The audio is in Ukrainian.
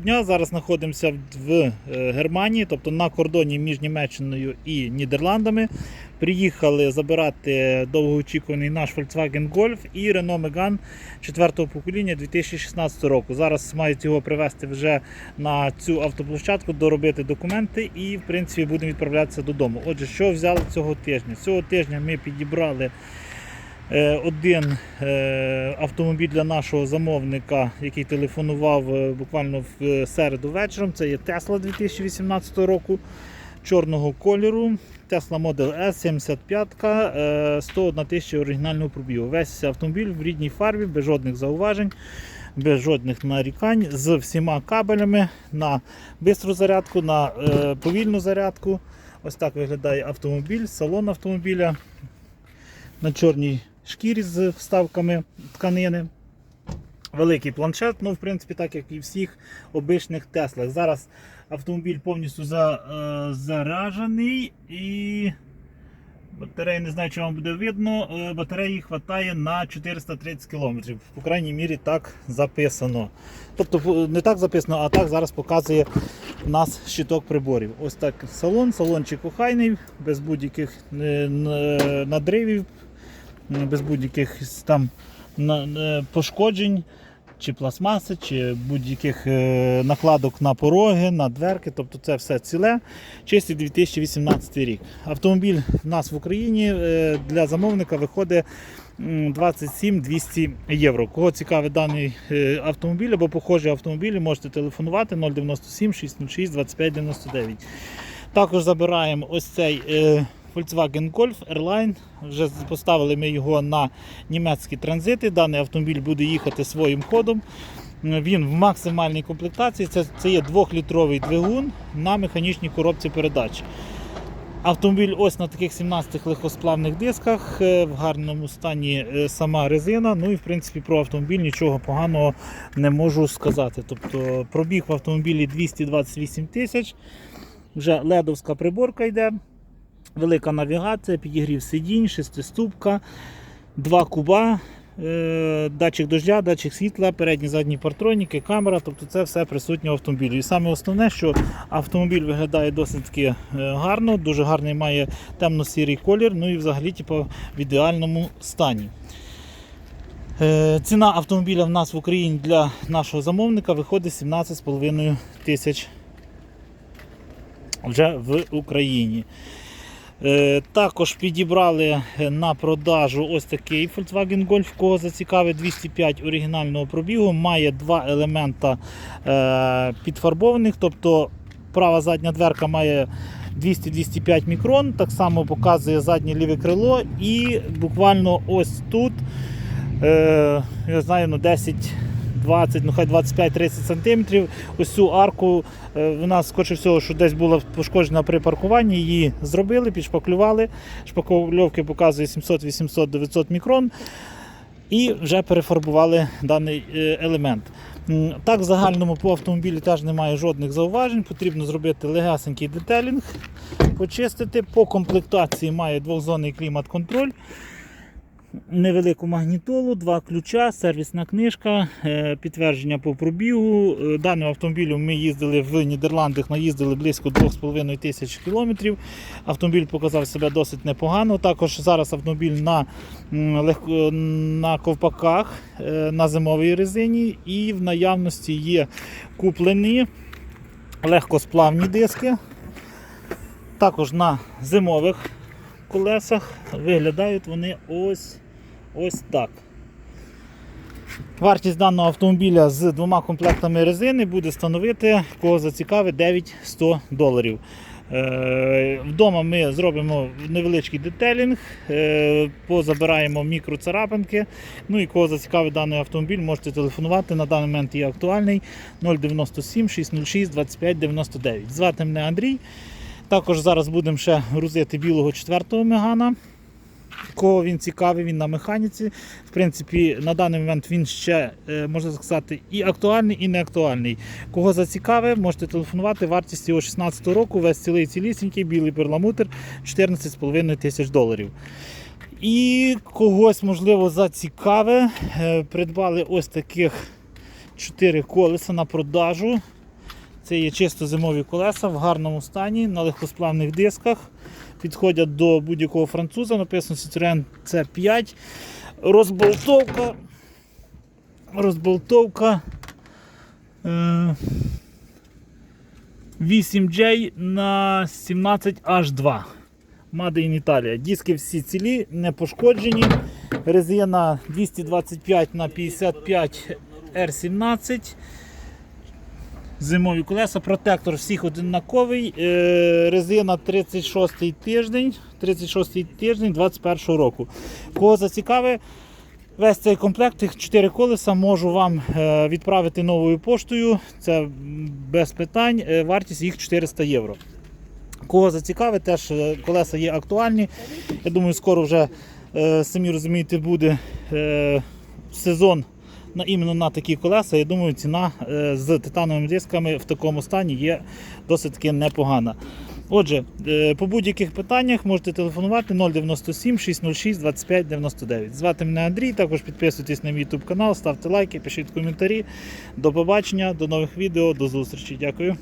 дня. Зараз знаходимося в е, Германії, тобто на кордоні між Німеччиною і Нідерландами. Приїхали забирати довгоочікуваний наш Volkswagen Golf і Renault Megane 4 покоління 2016 року. Зараз мають його привезти вже на цю автоплощадку, доробити документи і, в принципі, будемо відправлятися додому. Отже, що взяли цього тижня? Цього тижня ми підібрали один е, автомобіль для нашого замовника, який телефонував е, буквально в е, середу вечором. Це є Tesla 2018 року чорного кольору. Tesla Model S 75 е, 101 тисяча оригінального пробігу. Весь автомобіль в рідній фарбі, без жодних зауважень, без жодних нарікань, з всіма кабелями на бистру зарядку, на е, повільну зарядку. Ось так виглядає автомобіль, салон автомобіля на чорній шкірі з вставками тканини. Великий планшет, ну, в принципі, так як і всіх обичних Теслах. Зараз автомобіль повністю за, е, заряджений і батареї не знаю, чи вам буде видно. е, Батареї вистачає на 430 км. По крайній мірі так записано. Тобто не так записано, а так зараз показує у нас щиток приборів. Ось так салон, салончик охайний, без будь-яких е, надривів, е, без будь-яких там е, пошкоджень. Чи пластмаси, чи будь-яких е, накладок на пороги, на дверки, тобто це все ціле. Чистий 2018 рік. Автомобіль в нас в Україні е, для замовника виходить 27 200 євро. Кого цікавить даний автомобіль або похожі автомобілі, можете телефонувати 097 606 25 99. Також забираємо ось цей Volkswagen Golf Airline. Вже поставили ми його на німецькі транзити. Даний автомобіль буде їхати своїм ходом. Він в максимальній комплектації. Це, це є 2-літровий двигун на механічній коробці передач. Автомобіль ось на таких 17 легкосплавних дисках, е, в гарному стані е, сама резина. Ну і в принципі про автомобіль нічого поганого не можу сказати. Тобто пробіг в автомобілі 228 тисяч. Вже ледовська приборка йде, велика навігація, підігрів сидінь, шестиступка, два куба, е, датчик дождя, датчик світла, передні задні партроніки, камера. Тобто це все присутнє в автомобілі. І саме основне, що автомобіль виглядає досить таки е, гарно, дуже гарний має темно-сірий колір, ну і взагалі типу, в ідеальному стані. Е, Ціна автомобіля в нас в Україні для нашого замовника виходить 17,5 тисяч вже в Україні. Е, Також підібрали на продажу ось такий Volkswagen Golf, кого зацікавить 205 оригінального пробігу. Має два елемента е, підфарбованих, тобто права задня дверка має 200-205 мікрон, так само показує заднє ліве крило, і буквально ось тут, е, я знаю, ну 10. 20, ну хай 25-30 см. Ось цю арку е, вона, скоріше всього, що десь була пошкоджена при паркуванні, її зробили, підшпаклювали. Шпакльовки показує 700, 800, 900 мікрон. І вже перефарбували даний е, елемент. Так, в загальному по автомобілі теж немає жодних зауважень. Потрібно зробити легесенький детелінг, почистити. По комплектації має двохзонний клімат-контроль невелику магнітолу, два ключа, сервісна книжка, е, підтвердження по пробігу. Е, Даним автомобілем ми їздили в Нідерландах, наїздили близько 2,5 тисяч кілометрів. Автомобіль показав себе досить непогано. Також зараз автомобіль на, на ковпаках е, на зимовій резині і в наявності є куплені легкосплавні диски. Також на зимових колесах виглядають вони ось, ось так. Вартість даного автомобіля з двома комплектами резини буде становити, кого зацікавить, 900 доларів. Е, Вдома ми зробимо невеличкий детелінг, е, позабираємо мікроцарапинки. Ну і кого зацікавить даний автомобіль, можете телефонувати. На даний момент є актуальний 097 606 25 99. Звати мене Андрій. Також зараз будемо ще грузити білого четвертого мегана. Кого він цікавий, він на механіці. В принципі, на даний момент він ще, е, можна сказати, і актуальний, і не актуальний. Кого зацікавив, можете телефонувати. Вартість його 16 року, весь цілий цілісінький, білий перламутр 14,5 тисяч доларів. І когось, можливо, зацікаве. е, Придбали ось таких 4 колеса на продажу. Це є чисто зимові колеса в гарному стані, на легкосплавних дисках. Підходять до будь-якого француза. Написано Citroen C5. Розболтовка. Розболтовка. Е, 8J на 17H2. Made in Italia. Диски всі цілі, не пошкоджені. Резина 225 на 55 R17. Зимові колеса, протектор всіх однаковий. Е, резина 36 тиждень, 36 тиждень 21 року. Кого зацікавить, весь цей комплект, тих 4 колеса можу вам е, відправити новою поштою. Це без питань. Е, Вартість їх 400 євро. Кого зацікавить, теж колеса є актуальні. Я думаю, скоро вже самі розумієте, буде сезон на іменно на такі колеса. Я думаю, ціна е, з титановими дисками в такому стані є досить таки непогана. Отже, е, по будь-яких питаннях можете телефонувати 097 606 25 99. Звати мене Андрій. Також підписуйтесь на мій YouTube канал, ставте лайки, пишіть коментарі. До побачення, до нових відео, до зустрічі. Дякую.